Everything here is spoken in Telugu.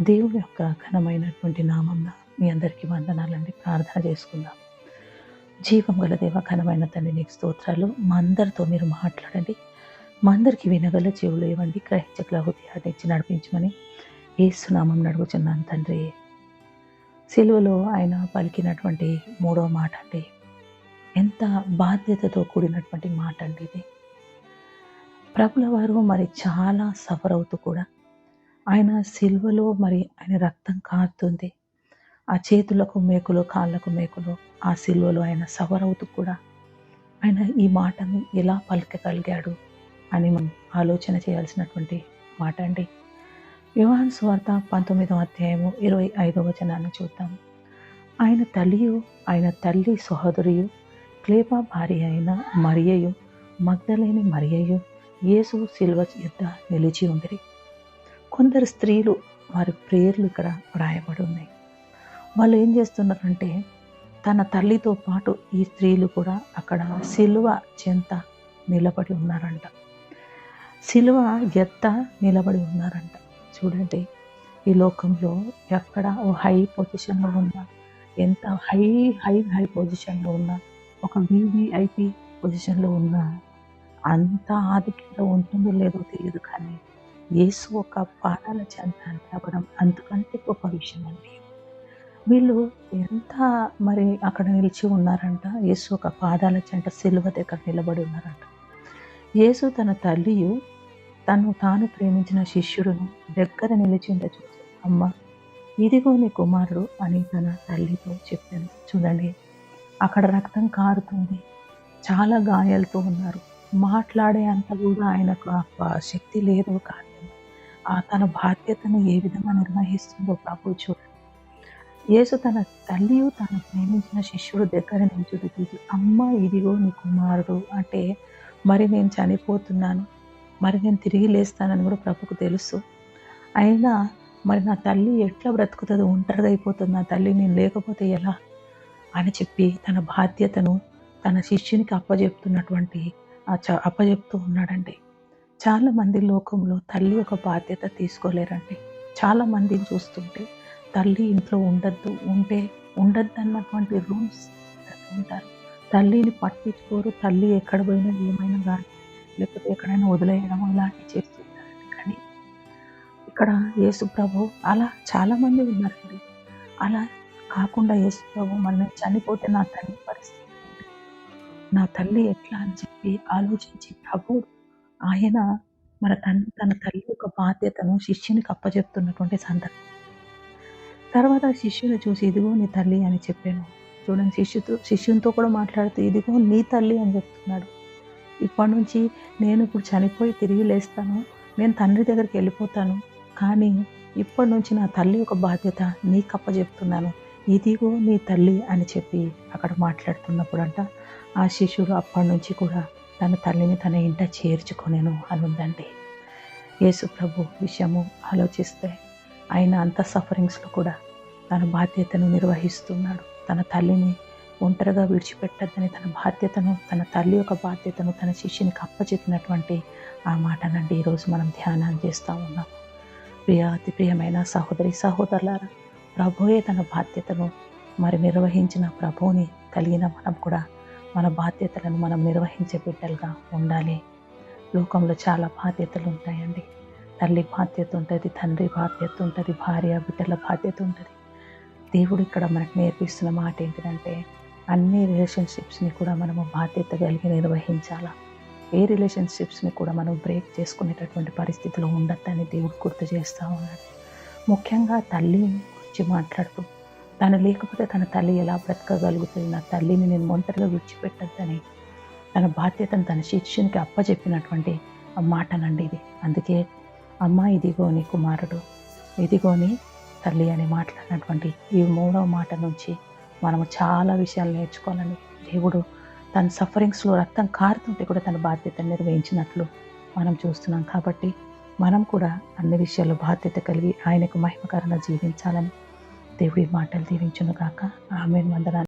దేవుని యొక్క ఘనమైనటువంటి నామంన మీ అందరికీ వందనాలండి. ప్రార్థన చేసుకుందాం. జీవం గల దేవ ఘనమైన తండ్రి నీకు స్తోత్రాలు. మా అందరితో మీరు మాట్లాడండి. మా అందరికీ వినగల చెవులు ఇవ్వండి. గ్రహించగల హృదయాన్ని ఇచ్చి నడిపించమని ఏసునామం నడుగుచున్నాను తండ్రి. సిలువలో ఆయన పలికినటువంటి మూడో మాట అండి. ఎంత బాధ్యతతో కూడినటువంటి మాట అండి ఇది. ప్రభుల వారు మరి చాలా సఫర్ అవుతూ కూడా ఆయన సిల్వలో మరి ఆయన రక్తం కారుతుంది. ఆ చేతులకు మేకులు కాళ్ళకు మేకులు ఆ సిల్వలో ఆయన సవరవుతూ కూడా ఆయన ఈ మాటను ఎలా పలకగలిగాడు అని మనం ఆలోచన చేయాల్సినటువంటి మాట అండి. వివాహన్ స్వార్థ పంతొమ్మిదవ అధ్యాయము ఇరవై ఐదవ వచనాన్ని చూద్దాం. ఆయన తల్లియు ఆయన తల్లి సహోదరియు క్లేపా భార్య అయిన మరియయు మగ్ధలేని మరియయు యేసు సిల్వ యుద్ధ నిలిచి ఉందిరి కొందరు స్త్రీలు వారి ప్రేర్లు ఇక్కడ వ్రాయబడి ఉన్నాయి. వాళ్ళు ఏం చేస్తున్నారంటే తన తల్లితో పాటు ఈ స్త్రీలు కూడా అక్కడ సిలువ చెంత నిలబడి ఉన్నారంట. సిలువ ఎత్త నిలబడి ఉన్నారంట. చూడండి ఈ లోకంలో ఎక్కడ ఓ హై పొజిషన్లో ఉన్నా ఎంత హై హై హై పొజిషన్లో ఉన్నా ఒక వివిఐపి పొజిషన్లో ఉన్నా అంత ఆధిక్యత ఉంటుందో లేదో తెలియదు కానీ యేసు ఒక పాదాల చెంత అవ్వడం అంతకంటే గొప్ప విషయం అండి. వీళ్ళు ఎంత మరి అక్కడ నిలిచి ఉన్నారంట? యేసు ఒక పాదాల చెంట సిలువ దగ్గర నిలబడి ఉన్నారంట. యేసు తన తల్లియు తను తాను ప్రేమించిన శిష్యుడును దగ్గర నిలిచి చూసి అమ్మ ఇదిగో నీ కుమారుడు అని తన తల్లితో చెప్పాను. చూడండి అక్కడ రక్తం కారుతుంది. చాలా గాయాలతో ఉన్నారు. మాట్లాడే అంత కూడా ఆయనకు ఆ శక్తి లేదు కానీ తన బాధ్యతను ఏ విధంగా నిర్వహిస్తుందో ప్రభు చూడండి యేసు తన తల్లియు తాను ప్రేమించిన శిష్యుడు దగ్గర నిల్చుడు చూసి అమ్మ ఇదిగో నీ కుమారుడు. అంటే మరి నేను చనిపోతున్నాను. మరి నేను తిరిగి లేస్తానని కూడా ప్రభుకు తెలుసు. అయినా మరి నా తల్లి ఎట్లా బ్రతుకుతుందో ఒంటరిగా అయిపోతుంది నా తల్లి నేను లేకపోతే ఎలా? అని చెప్పి తన బాధ్యతను తన శిష్యునికి అప్పజెప్తున్నటువంటి అప్పజెప్తూ ఉన్నాడండి. చాలామంది లోకంలో తల్లి ఒక బాధ్యత తీసుకోలేరండి. చాలా మందిని చూస్తుంటే తల్లి ఇంట్లో ఉండద్దు ఉంటే ఉండద్దు అన్నటువంటి రూల్స్ ఉంటారు. తల్లిని పట్టించుకోరు తల్లి ఎక్కడ పోయినా ఏమైనా కానీ లేకపోతే ఎక్కడైనా వదిలేయడం ఇలాంటివి చేస్తుంటారండి కానీ ఇక్కడ యేసుప్రభు అలా చాలామంది ఉన్నారండి. అలా కాకుండా యేసుప్రభు మన చనిపోతే నా తల్లి పరిస్థితి నా తల్లి ఎట్లా అని చెప్పి ఆలోచించి ప్రభువు ఆయన మన తన తన తల్లి యొక్క బాధ్యతను శిష్యునికి అప్పచెప్తున్నటువంటి సందర్భం. తర్వాత శిష్యుని చూసి ఇదిగో నీ తల్లి అని చెప్పాను. చూడండి శిష్యుతో శిష్యునితో కూడా మాట్లాడుతూ ఇదిగో నీ తల్లి అని చెప్తున్నాడు. ఇప్పటి నుంచి నేను ఇప్పుడు చనిపోయి తిరిగి లేస్తాను. నేను తండ్రి దగ్గరికి వెళ్ళిపోతాను. కానీ ఇప్పటి నుంచి నా తల్లి ఒక బాధ్యత నీకు అప్పచెప్తున్నాను ఇదిగో నీ తల్లి అని చెప్పి అక్కడ మాట్లాడుతున్నప్పుడు అంట ఆ శిష్యుడు అప్పటి నుంచి కూడా తన తల్లిని తన ఇంట చేర్చుకొనేను అని ఉందండి యేసు ప్రభు విషయము ఆలోచిస్తే ఆయన అంత సఫరింగ్స్లో కూడా తన బాధ్యతను నిర్వహిస్తున్నాడు. తన తల్లిని ఒంటరిగా విడిచిపెట్టద్దని తన బాధ్యతను తన తల్లి యొక్క బాధ్యతను తన శిష్యునికి అప్పచెప్పినటువంటి ఆ మాటనండి ఈరోజు మనం ధ్యానం చేస్తూ ఉన్నాం ప్రియ అతి ప్రియమైన సహోదరి సహోదరులారా ప్రభువే తన బాధ్యతను మరి నిర్వహించిన ప్రభువుని కలిగిన మనం కూడా మన బాధ్యతలను మనం నిర్వహించే బిడ్డలుగా ఉండాలి. లోకంలో చాలా బాధ్యతలు ఉంటాయండి. తల్లి బాధ్యత ఉంటుంది తండ్రి బాధ్యత ఉంటుంది భార్య బిడ్డల బాధ్యత ఉంటుంది. దేవుడు ఇక్కడ మనకు నేర్పిస్తున్న మాట ఏంటంటే అన్ని రిలేషన్షిప్స్ని కూడా మనము బాధ్యత కలిగి నిర్వహించాలా? ఏ రిలేషన్షిప్స్ని కూడా మనం బ్రేక్ చేసుకునేటటువంటి పరిస్థితిలో ఉండద్దని దేవుడు గుర్తు చేస్తూ ఉన్నాడు. ముఖ్యంగా తల్లి గురించి మాట్లాడుతూ తను లేకపోతే తన తల్లి ఎలా బ్రతకగలుగుతుంది? నా తల్లిని నేను ఒంటరిగా విడిచిపెట్టద్దని తన బాధ్యతను తన శిష్యునికి అప్పచెప్పినటువంటి ఆ మాటనండి ఇది. అందుకే అమ్మ ఇదిగో నీ కుమారుడు ఇదిగోని తల్లి అని మాట్లాడినటువంటి ఈ మూడవ మాట నుంచి మనము చాలా విషయాలు నేర్చుకోవాలని దేవుడు తన సఫరింగ్స్లో రక్తం కారుతుంటే కూడా తన బాధ్యతను నిర్వహించినట్లు మనం చూస్తున్నాం. కాబట్టి మనం కూడా అన్ని విషయాల్లో బాధ్యత కలిగి ఆయనకు మహిమకరంగా జీవించాలని దేవుడి మాటలు దీవించును గాక ఆమె వందనాలు.